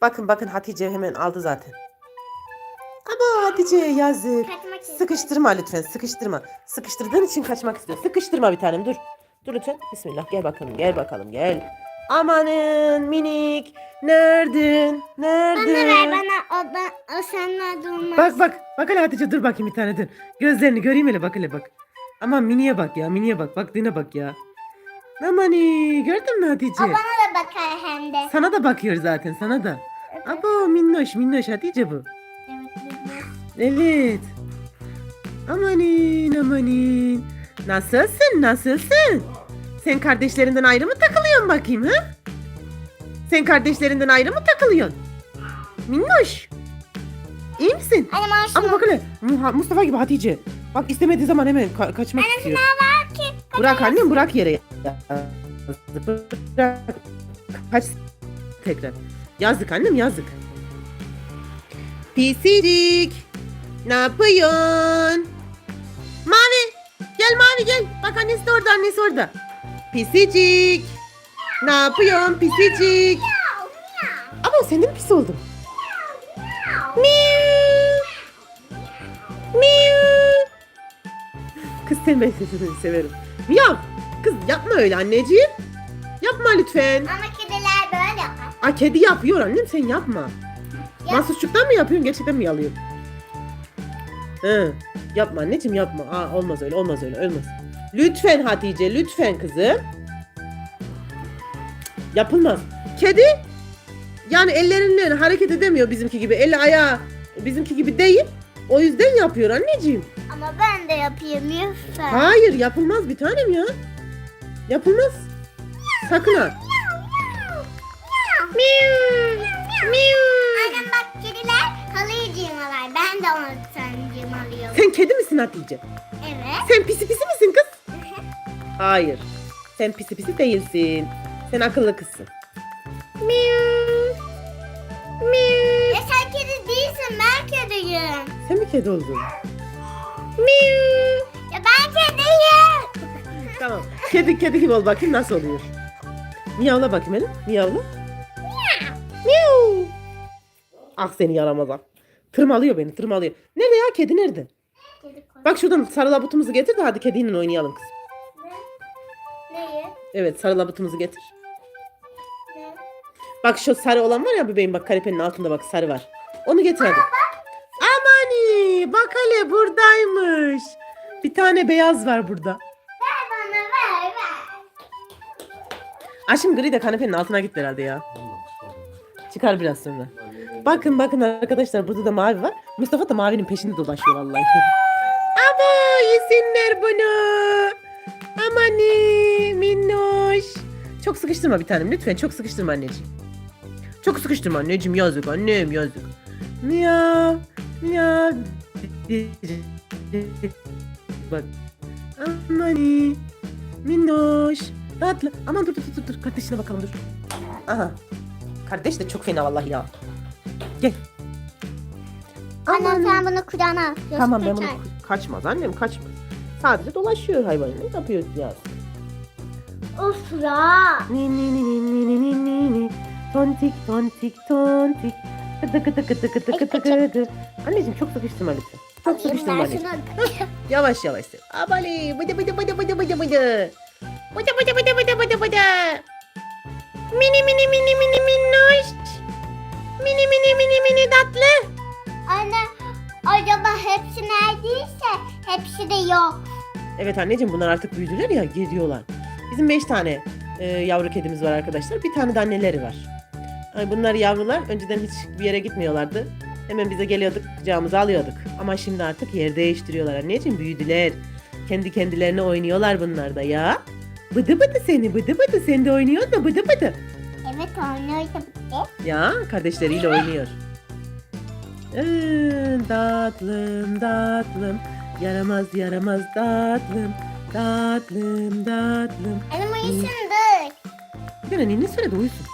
Bakın bakın Hatice hemen aldı zaten. Ama Hatice yazık. Kaçmak. Sıkıştırma lütfen sıkıştırma. Sıkıştırdığın için kaçmak istiyor. Sıkıştırma bir tanem dur. Dur lütfen. Bismillah gel bakalım gel bakalım gel. Amanın minik. Neredin? Nerede? Bana ver bana o, ben, o seninle durmaz. Bak bak. Bak hele Hatice dur bakayım bir tane dur. Gözlerini göreyim hele bak hele bak. Aman miniye bak ya miniye bak. Baktığına bak ya. Amani gördün mü Hatice? O bana da bakar hem de. Sana da bakıyor zaten sana da. Abo minnoş minnoş Hatice bu. Evet. Amanin amanin. Nasılsın nasılsın? Sen kardeşlerinden ayrı mı takılıyorsun bakayım ha? Sen kardeşlerinden ayrı mı takılıyorsun? Minnoş. İyi misin? Anne şunu Ama bak hele Mustafa gibi Hatice. Bak istemediği zaman hemen ka- kaçmak istiyor. var ki. Bırak annem bırak yere. Bırak. Kaç tekrar. Yazdık annem yazdık. Pisicik. Ne yapıyorsun? Mavi. Gel Mavi gel. Bak annesi de orada annesi orada. Pisicik. Ne yapıyorsun pisicik? Ama sen de mi pis oldun? Miu. Miu. Kız sen ben sesini severim. Miyav. Kız yapma öyle anneciğim. Yapma lütfen. Ama. Aa kedi yapıyor annem sen yapma. Yap. Mahsusçuktan mı yapıyorsun gerçekten mi yalıyorsun? Hı. Yapma anneciğim yapma. Aa, olmaz öyle olmaz öyle olmaz. Lütfen Hatice lütfen kızım. Yapılmaz. Kedi yani ellerinden hareket edemiyor bizimki gibi. Eli ayağı bizimki gibi değil. O yüzden yapıyor anneciğim. Ama ben de yapayım lütfen. Hayır yapılmaz bir tanem ya. Yapılmaz. Sakın ha. Miu. Miu. Annem bak kediler halıyı cırmalar. Ben de sen cırmalıyorum. Sen kedi misin Hatice? Evet. Sen pisi pisi misin kız? Hayır. Sen pisi pisi değilsin. Sen akıllı kızsın. Miu. Miu. Ya sen kedi değilsin ben kediyim. Sen mi kedi oldun? Miu. Ya ben kediyim. Tamam. Kedi kedi gibi ol bakayım nasıl oluyor. Miyavla bakayım hele. Miyavla. Ah seni yaramaza. Tırmalıyor beni tırmalıyor. Nerede ya kedi nerede? Kedi koy. Bak şuradan sarı labutumuzu getir de hadi kediyle oynayalım kız. Neyi? Evet sarı labutumuzu getir. Ne? Bak şu sarı olan var ya bebeğim bak kanepenin altında bak sarı var. Onu getir hadi. Amani bak hele buradaymış. Bir tane beyaz var burada. Ver bana ver ver. Aşkım gri de kanepenin altına gitti herhalde ya. Çıkar biraz sonra. Bakın bakın arkadaşlar burada da mavi var. Mustafa da mavinin peşinde dolaşıyor vallahi. Ama yesinler bunu. Amani minnoş. Çok sıkıştırma bir tanem lütfen çok sıkıştırma anneciğim. Çok sıkıştırma anneciğim yazık annem yazık. Miyav miyav. Bak. Amani minnoş. Tatlı. Aman dur dur dur dur. Kardeşine bakalım dur. Aha. Kardeş de çok fena vallahi ya. Gel. Anne Aman. sen bunu kucağına al. Yoksa Tamam ben bunu kaçar. kaçmaz annem kaçmaz. Sadece dolaşıyor hayvan. Ne yapıyor ya? Of ya. Ni ni ni ni ni ni ni ni ni. Tontik tontik tontik. Kıdı kıdı kıdı kıdı kıdı kıdı. Anneciğim çok sıkıştırma lütfen. Çok sıkıştırma Ben anneciğim. şunu Yavaş yavaş. sev. Abali. Bıdı bıdı bıdı bıdı bıdı bıdı. Bıdı bıdı bıdı bıdı bıdı bıdı. Mini mini mini mini minnoş. Mini mini mini mini tatlı. Anne acaba hepsi neredeyse hepsi de yok. Evet anneciğim bunlar artık büyüdüler ya geliyorlar. Bizim 5 tane e, yavru kedimiz var arkadaşlar. Bir tane de anneleri var. Ay bunlar yavrular önceden hiç bir yere gitmiyorlardı. Hemen bize geliyorduk kucağımıza alıyorduk. Ama şimdi artık yer değiştiriyorlar anneciğim büyüdüler. Kendi kendilerine oynuyorlar bunlar da ya. Bıdı bıdı seni bıdı bıdı sen de oynuyorsun da bıdı bıdı. Ya kardeşleriyle oynuyor. Ee, tatlım tatlım yaramaz yaramaz tatlım tatlım tatlım. Hanım uyusundur. Bir an ne sürede uyusun.